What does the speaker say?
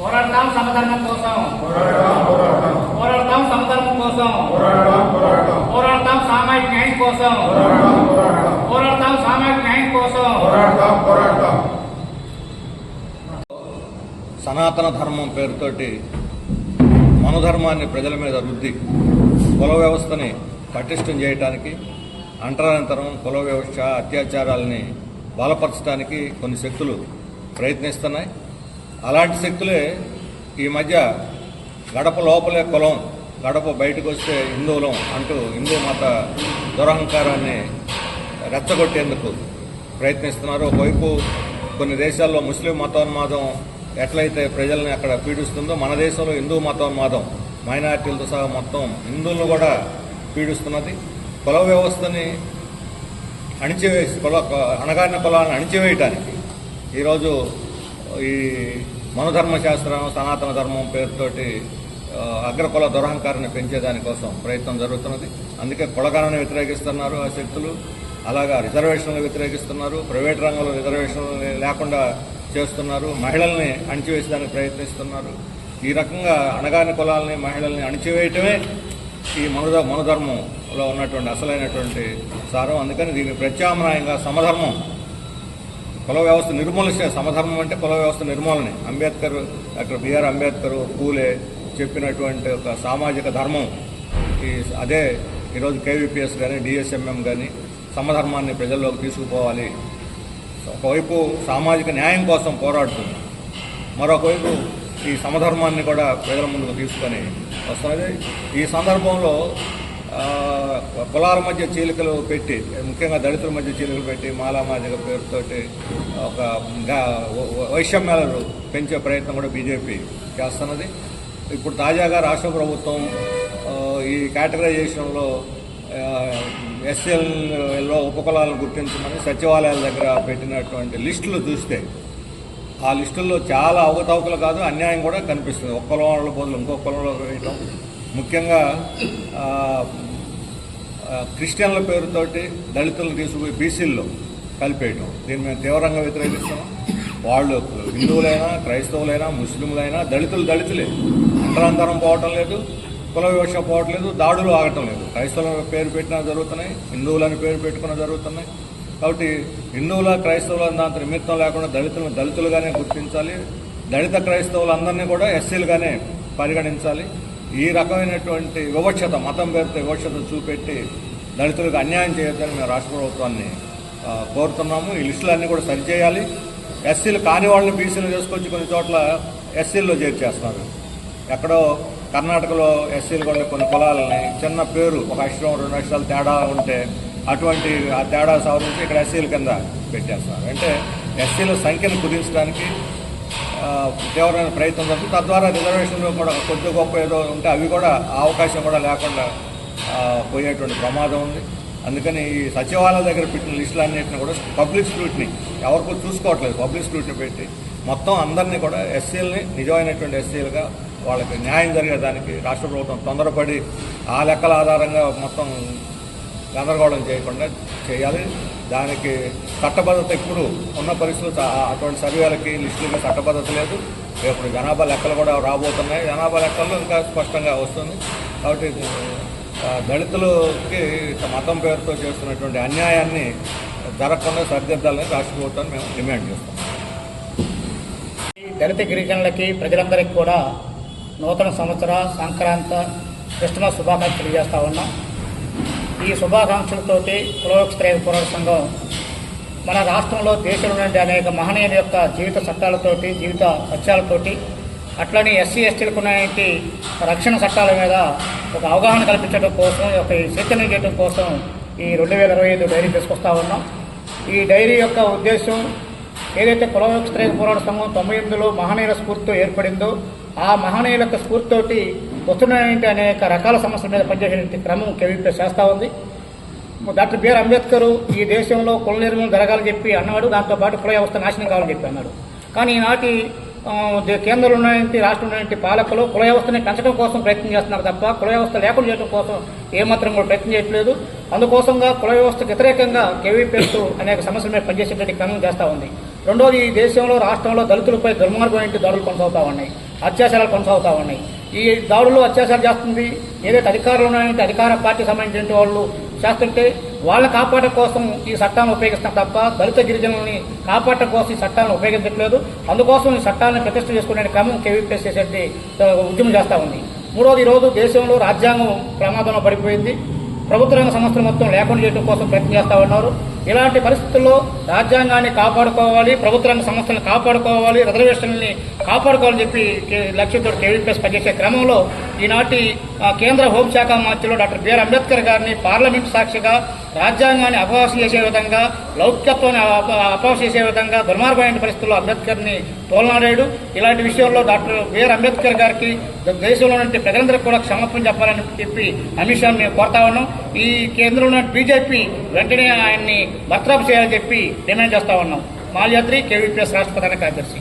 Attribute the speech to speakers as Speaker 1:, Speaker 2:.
Speaker 1: పోరాడతాం సమధర్మం కోసం. పోరాడతాం సమధర్మం కోసం. పోరాడతాం సామాజిక న్యాయం కోసం. పోరాడతాం సామాజిక న్యాయం కోసం.
Speaker 2: సనాతన ధర్మం పేరుతోటి మనధర్మాన్ని ప్రజల మీద రుద్ది కుల వ్యవస్థని పటిష్టం చేయడానికి అంటరాంతరం కుల వ్యవస్థ అత్యాచారాలని బలపరచడానికి కొన్ని శక్తులు ప్రయత్నిస్తున్నాయి. అలాంటి శక్తులే ఈ మధ్య గడప లోపలే కులం గడప బయటకు వస్తే హిందువులం అంటూ హిందూ మత దురహంకారాన్ని రెచ్చగొట్టేందుకు ప్రయత్నిస్తున్నారు. ఒకవైపు కొన్ని దేశాల్లో ముస్లిం మతోన్మాదం ఎట్లయితే ప్రజల్ని అక్కడ పీడిస్తుందో మన దేశంలో హిందూ మతోన్మాదం మైనార్టీలతో సహా మొత్తం హిందువులను కూడా పీడిస్తున్నది. కుల వ్యవస్థని అణిచివేసి కుల అణగారిన కులాలను అణిచివేయటానికి ఈరోజు ఈ మనధర్మ శాస్త్రం సనాతన ధర్మం పేరుతోటి అగ్రకుల దురహంకారాన్ని పెంచేదానికోసం ప్రయత్నం జరుగుతున్నది. అందుకే కులగణను వ్యతిరేకిస్తున్నారు ఆ శక్తులు. అలాగా రిజర్వేషన్లు వ్యతిరేకిస్తున్నారు. ప్రైవేట్ రంగంలో రిజర్వేషన్లు లేకుండా చేస్తున్నారు. మహిళల్ని అణిచివేసేదానికి ప్రయత్నిస్తున్నారు. ఈ రకంగా అణగాని కులాలని మహిళల్ని అణిచివేయటమే ఈ మనుధ మనధర్మంలో ఉన్నటువంటి అసలైనటువంటి సారం. అందుకని దీన్ని ప్రత్యామ్నాయంగా సమధర్మం కుల వ్యవస్థ నిర్మూలన సమధర్మం అంటే కుల వ్యవస్థ నిర్మూలనే. అంబేద్కర్ డాక్టర్ బిఆర్ అంబేద్కర్ పూలే చెప్పినటువంటి ఒక సామాజిక ధర్మం. ఈ అదే ఈరోజు కేవీపీఎస్ కానీ డిఎస్ఎంఎం కానీ సమధర్మాన్ని ప్రజల్లోకి తీసుకుపోవాలి. ఒకవైపు సామాజిక న్యాయం కోసం పోరాడుతుంది. మరొకవైపు ఈ సమధర్మాన్ని కూడా ప్రజల ముందుకు తీసుకొని వస్తున్నది ఈ సందర్భంలో కులాల మధ్య చీలికలు పెట్టి ముఖ్యంగా దళితుల మధ్య చీలికలు పెట్టి మాలామాజిక పేరుతోటి ఒక వ- వైషమ్యాలను పెంచే ప్రయత్నం కూడా బీజేపీ చేస్తున్నది. ఇప్పుడు తాజాగా రాష్ట్ర ప్రభుత్వం ఈ కేటగరైజేషన్లో ఎస్ఎల్లో ఉపకులాలను గుర్తించమని సచివాలయాల దగ్గర పెట్టినటువంటి లిస్టులు చూస్తే ఆ లిస్టుల్లో చాలా అవకతవకలు కాదు అన్యాయం కూడా కనిపిస్తుంది. ఒక్క కులంలో బదులు ఇంకో కులంలో వేయటం ముఖ్యంగా క్రిస్టియన్ల పేరుతోటి దళితులను తీసుకుపోయి బీసీల్లో కలిపేయటం. దీన్ని మేము తీవ్రంగా వ్యతిరేకిస్తాం. వాళ్ళు హిందువులైనా క్రైస్తవులైనా ముస్లింలైనా దళితులు దళితులే. అంతరాంతరం పోవటం లేదు కుల వివక్ష పోవటం లేదు దాడులు ఆగటం లేదు. క్రైస్తవుల పేరు పెట్టినా జరుగుతున్నాయి హిందువులని పేరు పెట్టుకున్నా జరుగుతున్నాయి. కాబట్టి హిందువుల క్రైస్తవుల దాంతో నిమిత్తం లేకుండా దళితులను దళితులుగానే గుర్తించాలి. దళిత క్రైస్తవులందరినీ కూడా ఎస్సీలుగానే పరిగణించాలి. ఈ రకమైనటువంటి వివక్షత మతం పేరుతో వివక్షత చూపెట్టి దళితులకు అన్యాయం చేయొద్దని మేము రాష్ట్ర ప్రభుత్వాన్ని కోరుతున్నాము. ఈ లిస్టులన్నీ కూడా సరిచేయాలి. ఎస్సీలు కాని వాళ్ళని బీసీలు చేసుకొచ్చి కొన్ని చోట్ల ఎస్సీల్లో చేర్చేస్తున్నారు ఎక్కడో కర్ణాటకలో ఎస్సీలు కూడా కొన్ని కులాలని చిన్న పేరు ఒక అక్షరం రెండు అక్షరాలు తేడా ఉంటే అటువంటి ఆ తేడా సవరించి ఇక్కడ ఎస్సీల కింద పెట్టేస్తున్నారు. అంటే ఎస్సీల సంఖ్యను కుదించడానికి తీవ్రమైన ప్రయత్నం జరుగుతుంది. తద్వారా రిజర్వేషన్లు కూడా కొద్ది గొప్ప ఏదో ఉంటే అవి కూడా ఆ అవకాశం కూడా లేకుండా పోయేటువంటి ప్రమాదం ఉంది. అందుకని ఈ సచివాలయాల దగ్గర పెట్టిన లిస్టులు అన్నింటినీ కూడా పబ్లిక్ స్క్రూటిని ఎవరికో చూసుకోవట్లేదు పబ్లిక్ స్క్రూటిని పెట్టి మొత్తం అందరినీ కూడా ఎస్సీలని నిజమైనటువంటి ఎస్సీలుగా వాళ్ళకి న్యాయం జరిగేదానికి రాష్ట్ర ప్రభుత్వం తొందరపడి ఆ లెక్కల ఆధారంగా మొత్తం గందరగోళం చేయకుండా చేయాలి. దానికి చట్టబద్ధత ఇప్పుడు ఉన్న పరిస్థితులు అటువంటి సర్వేలకి లిస్టులకి చట్టబద్ధత లేదు. ఇప్పుడు జనాభా లెక్కలు కూడా రాబోతున్నాయి. జనాభా లెక్కల్లో ఇంకా స్పష్టంగా వస్తుంది. కాబట్టి దళితులకి మతం పేరుతో చేస్తున్నటువంటి అన్యాయాన్ని జరగకుండా సరిదిద్దాలని రాష్ట్ర ప్రభుత్వాన్ని మేము డిమాండ్ చేస్తాం.
Speaker 1: ఈ దళిత గిరిజనులకి ప్రజలందరికీ కూడా నూతన సంవత్సర సంక్రాంత క్రిస్టమస్ శుభాకాంక్షలు తెలియజేస్తా ఉన్నాం. ఈ శుభాకాంక్షలతోటి కులవక్షత్రయ పోరాట సంఘం మన రాష్ట్రంలో దేశంలో నుండి అనేక మహనీయుల యొక్క జీవిత చట్టాలతోటి జీవిత సత్యాలతోటి అట్లనే ఎస్సీ ఎస్టీలకు ఉన్నటువంటి రక్షణ చట్టాల మీద ఒక అవగాహన కల్పించడం కోసం ఒక చైతన్యం చేయడం కోసం ఈ రెండు వేల ఇరవై ఐదు డైరీ తీసుకొస్తా ఉన్నాం. ఈ డైరీ యొక్క ఉద్దేశం ఏదైతే కులవక్షత్రయ పోరాట సంఘం తొంభై ఎనిమిదిలో మహనీయుల స్ఫూర్తితో ఏర్పడిందో ఆ మహనీయుల యొక్క స్ఫూర్తితోటి వస్తున్నాయంటే అనేక రకాల సమస్యల మీద పనిచేసే క్రమం కేవీపీ చేస్తూ ఉంది. డాక్టర్ బిఆర్ అంబేద్కర్ ఈ దేశంలో కుల నిర్మూలన జరగాలని చెప్పి అన్నాడు. దాంతోపాటు కుల వ్యవస్థ నాశనం కావాలని చెప్పి అన్నాడు. కానీ ఈనాటి కేంద్రంలో ఉన్నటువంటి రాష్ట్రంలో ఉన్నటువంటి పాలకులు కుల వ్యవస్థని పెంచడం కోసం ప్రయత్నం చేస్తున్నారు తప్ప కుల వ్యవస్థ లేకుండా చేయడం కోసం ఏమాత్రం కూడా ప్రయత్నం చేయట్లేదు. అందుకోసంగా కుల వ్యవస్థకు వ్యతిరేకంగా కేవీపీఎస్ అనేక సమస్యల మీద పనిచేసేటువంటి క్రమం చేస్తూ ఉంది. రెండోది ఈ దేశంలో రాష్ట్రంలో దళితులపై దుర్మార్గమైన దాడులు కొనసాగుతూ ఉన్నాయి. అత్యాచారాలు కొనసాగుతూ ఉన్నాయి. ఈ దాడుల్లో అత్యాచారం చేస్తుంది. ఏదైతే అధికారులు ఉన్నాయంటే అధికార పార్టీ సంబంధించిన వాళ్ళు చేస్తుంటే వాళ్ళని కాపాడటం కోసం ఈ చట్టాలను ఉపయోగిస్తాం తప్ప దళిత గిరిజనుల్ని కాపాడటం కోసం ఈ చట్టాలను ఉపయోగించట్లేదు. అందుకోసం ఈ చట్టాలను ప్రతిష్ట చేసుకునే క్రమం కేవీపీఎస్ చేసేది ఉద్యమం చేస్తూ ఉంది. మూడోది ఈరోజు దేశంలో రాజ్యాంగం ప్రమాదంలో పడిపోయింది. ప్రభుత్వ రంగ సంస్థలు మొత్తం లేకుండా చేయడం కోసం ప్రయత్నం చేస్తా ఉన్నారు. ఇలాంటి పరిస్థితుల్లో రాజ్యాంగాన్ని కాపాడుకోవాలి ప్రభుత్వ రంగ సంస్థలను కాపాడుకోవాలి రిజర్వేషన్లని కాపాడుకోవాలని చెప్పి లక్ష్యంతో కేవీపీఎస్ పనిచేసే క్రమంలో ఈనాటి కేంద్ర హోంశాఖ మంత్రులు డాక్టర్ బిఆర్ అంబేద్కర్ గారిని పార్లమెంట్ సాక్షిగా రాజ్యాంగాన్ని అపవాసం చేసే విధంగా లౌక్యత్వాన్ని అపవాసం చేసే విధంగా దుర్మార్గమైన పరిస్థితుల్లో అంబేద్కర్ని తోలనాడాడు. ఇలాంటి విషయంలో డాక్టర్ బిఆర్ అంబేద్కర్ గారికి దేశంలో నుండి ప్రజలందరికీ కూడా క్షమాపణ చెప్పాలని చెప్పి అమిత్ షా మేము కోరుతా ఉన్నాం. ఈ కేంద్రంలో బీజేపీ వెంటనే ఆయన్ని బర్తరఫ్ చేయాలని చెప్పి డిమాండ్ చేస్తా ఉన్నాం. మాల్యాద్రి కేవీపీఎస్ రాష్ట్ర ప్రధాన కార్యదర్శి.